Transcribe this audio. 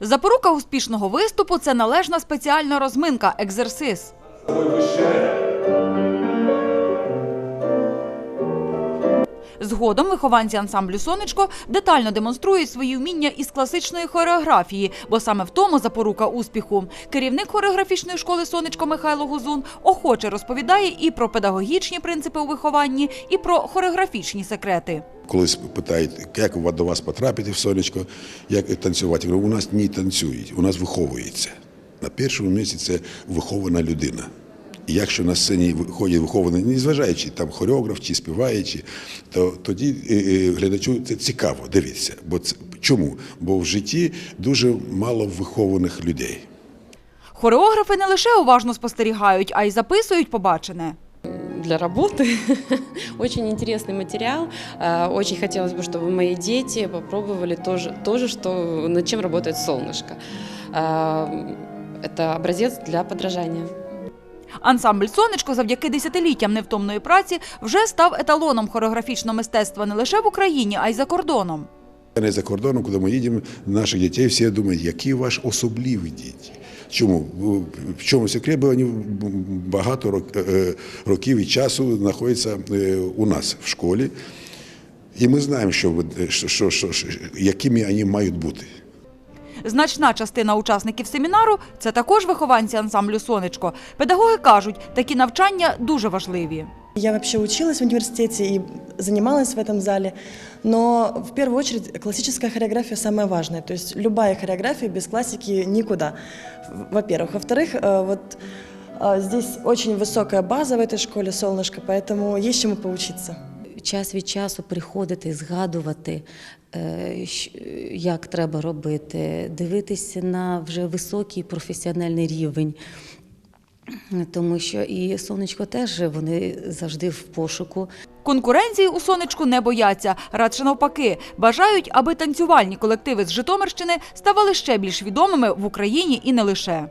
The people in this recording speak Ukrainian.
Запорука успішного виступу це належна спеціальна розминка, екзерсис. Згодом вихованці ансамблю Сонечко детально демонструють свої вміння із класичної хореографії, бо саме в тому запорука успіху. Керівник хореографічної школи Сонечко Михайло Гузун охоче розповідає і про педагогічні принципи у вихованні, і про хореографічні секрети. Колись питають, як до вас потрапити в сонечко, як танцювати. Я говорю, у нас не танцюють, у нас виховується. На першому місці це вихована людина. І якщо на сцені виходять виховані, не зважаючи там хореограф чи співаючи, то тоді е, е, глядачу це цікаво дивитися. Бо це чому? Бо в житті дуже мало вихованих людей. Хореографи не лише уважно спостерігають, а й записують побачене для работы. Очень интересный материал. Э, Очень хотелось бы, чтобы мои дети попробовали тоже, тоже что, над чем работает солнышко. Э, Это образец для подражания. Ансамбль Сонечко завдяки десятиліттям невтомної праці вже став еталоном хореографічного мистецтва не лише в Україні, а й за кордоном. Не за кордоном, коли ми їдемо, наших дітей всі думають, які ваш особливі діти. Чому? В чому секрет? Бо вони багато е, років і часу знаходяться е, у нас в школі. І ми знаємо, що, що, що, що- якими вони мають бути. Значна частина учасників семінару це також вихованці ансамблю Сонечко. Педагоги кажуть, такі навчання дуже важливі. Я вообще училась в университете и занималась в этом зале, но в первую очередь классическая хореография самая важная. То есть любая хореография без классики никуда, в- во-первых. Во-вторых, э, вот э, здесь очень высокая база в этой школе «Солнышко», поэтому есть чему поучиться. час від часу приходити, згадувати, е, щ- як треба робити, дивитися на вже високий професіональний рівень. Тому що і сонечко теж вони завжди в пошуку. Конкуренції у сонечку не бояться, радше навпаки, бажають, аби танцювальні колективи з Житомирщини ставали ще більш відомими в Україні і не лише.